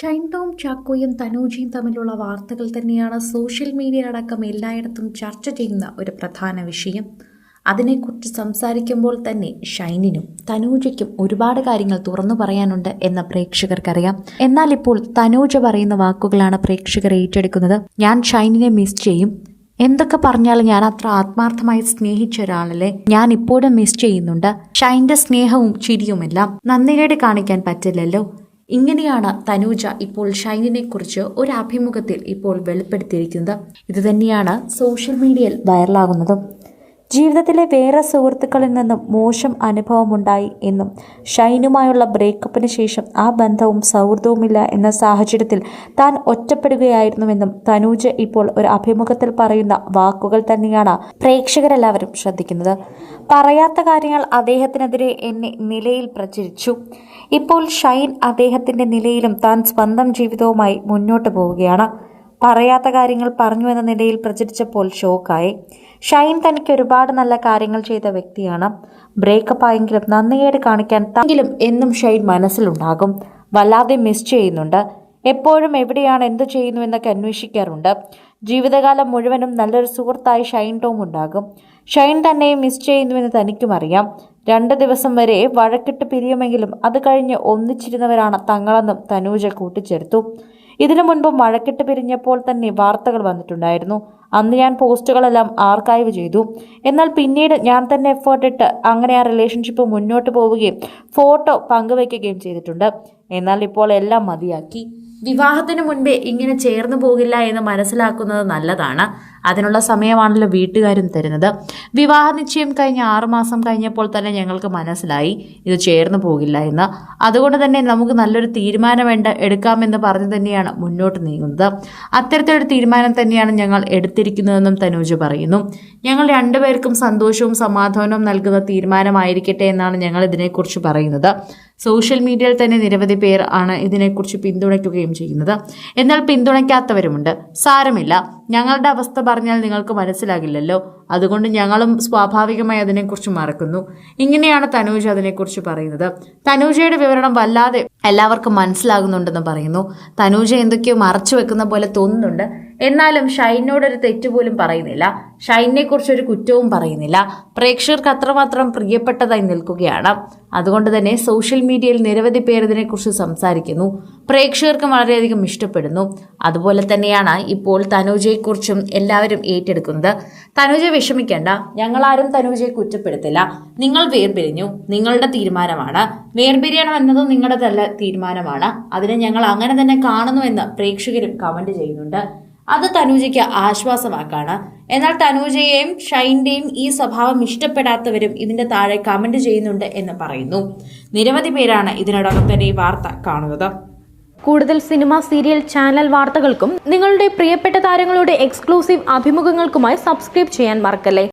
ഷൈൻ ടോം ചാക്കോയും തനൂജിയും തമ്മിലുള്ള വാർത്തകൾ തന്നെയാണ് സോഷ്യൽ മീഡിയ അടക്കം എല്ലായിടത്തും ചർച്ച ചെയ്യുന്ന ഒരു പ്രധാന വിഷയം. അതിനെക്കുറിച്ച് സംസാരിക്കുമ്പോൾ തന്നെ ഷൈനിനും തനൂജയ്ക്കും ഒരുപാട് കാര്യങ്ങൾ തുറന്നു പറയാനുണ്ട് എന്ന് പ്രേക്ഷകർക്കറിയാം. എന്നാൽ ഇപ്പോൾ തനൂജ പറയുന്ന വാക്കുകളാണ് പ്രേക്ഷകർ ഏറ്റെടുക്കുന്നത്. ഞാൻ ഷൈനിനെ മിസ് ചെയ്യും. എന്തൊക്കെ പറഞ്ഞാലും ഞാൻ അത്ര ആത്മാർത്ഥമായി സ്നേഹിച്ച ഒരാളല്ലേ? ഞാൻ ഇപ്പോഴും മിസ് ചെയ്യുന്നുണ്ട്. ഷൈന്റെ സ്നേഹവും ചിരിയുമെല്ലാം നന്ദികേട് കാണിക്കാൻ പറ്റില്ലല്ലോ. ഇങ്ങനെയാണ് തനൂജ ഇപ്പോൾ ഷൈനിനെ കുറിച്ച് ഒരു അഭിമുഖത്തിൽ ഇപ്പോൾ വെളിപ്പെടുത്തിയിരിക്കുന്നത്. ഇത് തന്നെയാണ് സോഷ്യൽ മീഡിയയിൽ വൈറലാകുന്നതും ജീവിതത്തിലെ വേറെ സുഹൃത്തുക്കളിൽ നിന്നും മോശം അനുഭവമുണ്ടായി എന്നും ഷൈനുമായുള്ള ബ്രേക്കപ്പിന് ശേഷം ആ ബന്ധവും സൗഹൃദവുമില്ല എന്ന സാഹചര്യത്തിൽ താൻ ഒറ്റപ്പെടുകയായിരുന്നുവെന്നും തനൂജ് ഇപ്പോൾ ഒരു അഭിമുഖത്തിൽ പറയുന്ന വാക്കുകൾ തന്നെയാണ് പ്രേക്ഷകരെല്ലാവരും ശ്രദ്ധിക്കുന്നത്. പറയാത്ത കാര്യങ്ങൾ അദ്ദേഹത്തിനെതിരെ എന്നെ നിലയിൽ പ്രചരിച്ചു. ഇപ്പോൾ ഷൈൻ അദ്ദേഹത്തിന്റെ നിലയിലും താൻ സ്വന്തം ജീവിതവുമായി മുന്നോട്ട് പോവുകയാണ്. പറയാത്ത കാര്യങ്ങൾ പറഞ്ഞു എന്ന നിലയിൽ പ്രചരിച്ചപ്പോൾ ഷോക്കായി. ഷൈൻ തനിക്ക് ഒരുപാട് നല്ല കാര്യങ്ങൾ ചെയ്ത വ്യക്തിയാണ്. ബ്രേക്കപ്പ് ആയെങ്കിലും നന്ദികേട് കാണിക്കാൻ തെങ്കിലും എന്നും ഷൈൻ മനസ്സിലുണ്ടാകും. വല്ലാതെ മിസ് ചെയ്യുന്നുണ്ട്. എപ്പോഴും എവിടെയാണ് എന്ത് ചെയ്യുന്നു എന്നൊക്കെ അന്വേഷിക്കാറുണ്ട്. ജീവിതകാലം മുഴുവനും നല്ലൊരു സുഹൃത്തായി ഷൈൻ ടോം ഉണ്ടാകും. ഷൈൻ തന്നെ മിസ് ചെയ്യുന്നുവെന്ന് തനിക്കും അറിയാം. രണ്ട് ദിവസം വരെ വഴക്കിട്ട് പിരിയുമെങ്കിലും അത് കഴിഞ്ഞ് ഒന്നിച്ചിരുന്നവരാണ് തങ്ങളെന്നും തനൂജ കൂട്ടിച്ചേർത്തു. ഇതിനു മുൻപ് മഴക്കെട്ട് പിരിഞ്ഞപ്പോൾ തന്നെ വാർത്തകൾ വന്നിട്ടുണ്ടായിരുന്നു. അന്ന് ഞാൻ പോസ്റ്റുകളെല്ലാം ആർക്കൈവ് ചെയ്തു. എന്നാൽ പിന്നീട് ഞാൻ തന്നെ എഫേർട്ട് ഇട്ട് അങ്ങനെ ആ റിലേഷൻഷിപ്പ് മുന്നോട്ട് പോവുകയും ഫോട്ടോ പങ്കുവയ്ക്കുകയും ചെയ്തിട്ടുണ്ട്. എന്നാൽ ഇപ്പോൾ എല്ലാം മതിയാക്കി. വിവാഹത്തിന് മുൻപേ ഇങ്ങനെ ചേർന്നു പോകില്ല എന്ന് മനസ്സിലാക്കുന്നത് നല്ലതാണ്. അതിനുള്ള സമയമാണല്ലോ വീട്ടുകാരും തരുന്നത്. വിവാഹ നിശ്ചയം കഴിഞ്ഞ ആറുമാസം കഴിഞ്ഞപ്പോൾ തന്നെ ഞങ്ങൾക്ക് മനസ്സിലായി ഇത് ചേർന്ന് പോകില്ല എന്ന്. അതുകൊണ്ട് തന്നെ നമുക്ക് നല്ലൊരു തീരുമാനം വേണ്ട എടുക്കാമെന്ന് പറഞ്ഞു തന്നെയാണ് മുന്നോട്ട് നീങ്ങുന്നത്. അത്തരത്തിലൊരു തീരുമാനം തന്നെയാണ് ഞങ്ങൾ എടുത്തിരിക്കുന്നതെന്നും തനൂജ് പറയുന്നു. ഞങ്ങൾ രണ്ടുപേർക്കും സന്തോഷവും സമാധാനവും നൽകുന്ന തീരുമാനമായിരിക്കട്ടെ എന്നാണ് ഞങ്ങൾ ഇതിനെക്കുറിച്ച് പറയുന്നത്. സോഷ്യൽ മീഡിയയിൽ തന്നെ നിരവധി പേർ ആണ് ഇതിനെക്കുറിച്ച് പിന്തുണയ്ക്കുകയും ചെയ്യുന്നത്. എന്നാൽ പിന്തുണയ്ക്കാത്തവരുമുണ്ട്. സാരമില്ല. ഞങ്ങളുടെ അവസ്ഥ പറഞ്ഞാൽ നിങ്ങൾക്ക് മനസ്സിലാകില്ലല്ലോ. അതുകൊണ്ട് ഞങ്ങളും സ്വാഭാവികമായി അതിനെക്കുറിച്ച് മറക്കുന്നു. ഇങ്ങനെയാണ് തനൂജ അതിനെക്കുറിച്ച് പറയുന്നത്. തനൂജയുടെ വിവരണം വല്ലാതെ എല്ലാവർക്കും മനസ്സിലാകുന്നുണ്ടെന്ന് പറയുന്നു. തനൂജ എന്തൊക്കെയോ മറച്ചു വെക്കുന്ന പോലെ തോന്നുന്നുണ്ട്. എന്നാലും ഷൈനോടൊരു തെറ്റ് പോലും പറയുന്നില്ല. ഷൈനെ കുറിച്ച് ഒരു കുറ്റവും പറയുന്നില്ല. പ്രേക്ഷകർക്ക് അത്രമാത്രം പ്രിയപ്പെട്ടതായി നിൽക്കുകയാണ്. അതുകൊണ്ട് തന്നെ സോഷ്യൽ മീഡിയയിൽ നിരവധി പേർ ഇതിനെക്കുറിച്ച് സംസാരിക്കുന്നു. പ്രേക്ഷകർക്കും വളരെയധികം ഇഷ്ടപ്പെടുന്നു. അതുപോലെ തന്നെയാണ് ഇപ്പോൾ തനൂജയെക്കുറിച്ചും എല്ലാവരും ഏറ്റെടുക്കുന്നത്. തനൂജ വിഷമിക്കേണ്ട. ഞങ്ങളാരും തനൂജയെ കുറ്റപ്പെടുത്തില്ല. നിങ്ങൾ വേർപിരിഞ്ഞു. നിങ്ങളുടെ തീരുമാനമാണ്. വേർപിരിയണം എന്നതും നിങ്ങളുടെ തല തീരുമാനമാണ്. അതിനെ ഞങ്ങൾ അങ്ങനെ തന്നെ കാണുന്നുവെന്ന് പ്രേക്ഷകരും കമന്റ് ചെയ്യുന്നുണ്ട്. അത് തനൂജയ്ക്ക് ആശ്വാസമാക്കാണ്. എന്നാൽ തനൂജയെയും ഷൈന്റെയും ഈ സ്വഭാവം ഇഷ്ടപ്പെടാത്തവരും ഇതിന്റെ താഴെ കമന്റ് ചെയ്യുന്നുണ്ട് എന്ന് പറയുന്നു. നിരവധി പേരാണ് ഇതിനോടകം തന്നെ ഈ വാർത്ത കാണുന്നത്. കൂടുതൽ സിനിമ സീരിയൽ ചാനൽ വാർത്തകൾക്കും നിങ്ങളുടെ പ്രിയപ്പെട്ട താരങ്ങളുടെ എക്സ്ക്ലൂസീവ് അഭിമുഖങ്ങൾക്കുമായി സബ്സ്ക്രൈബ് ചെയ്യാൻ മറക്കല്ലേ?